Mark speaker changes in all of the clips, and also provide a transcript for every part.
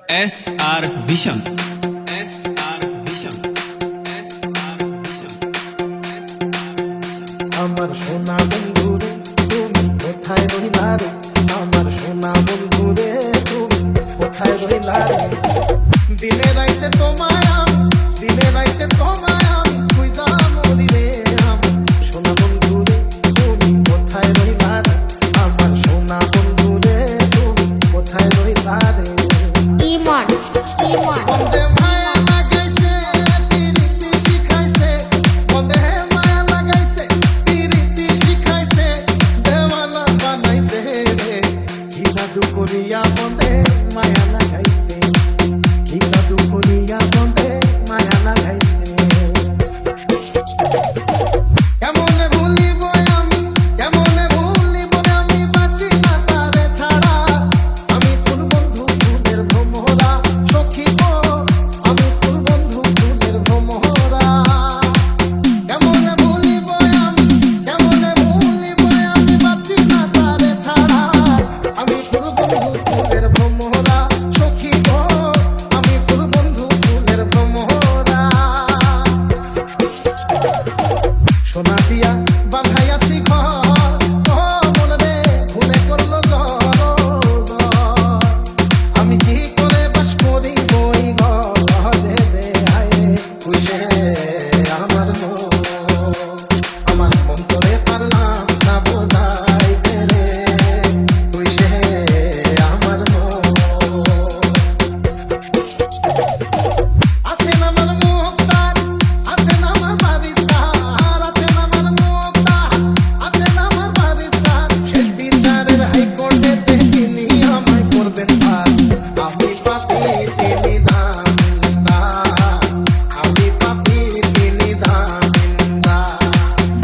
Speaker 1: S R Vision. S R Vision.
Speaker 2: আমার সোনা বন্ধুরে, তুমি কোথায় রইলা রে আমার সোনা বন্ধুরে, তুমি কোথায় রইলা রে দিনে রাইতে তোমায় দিনে রাইতে তোমায় magia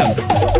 Speaker 2: System.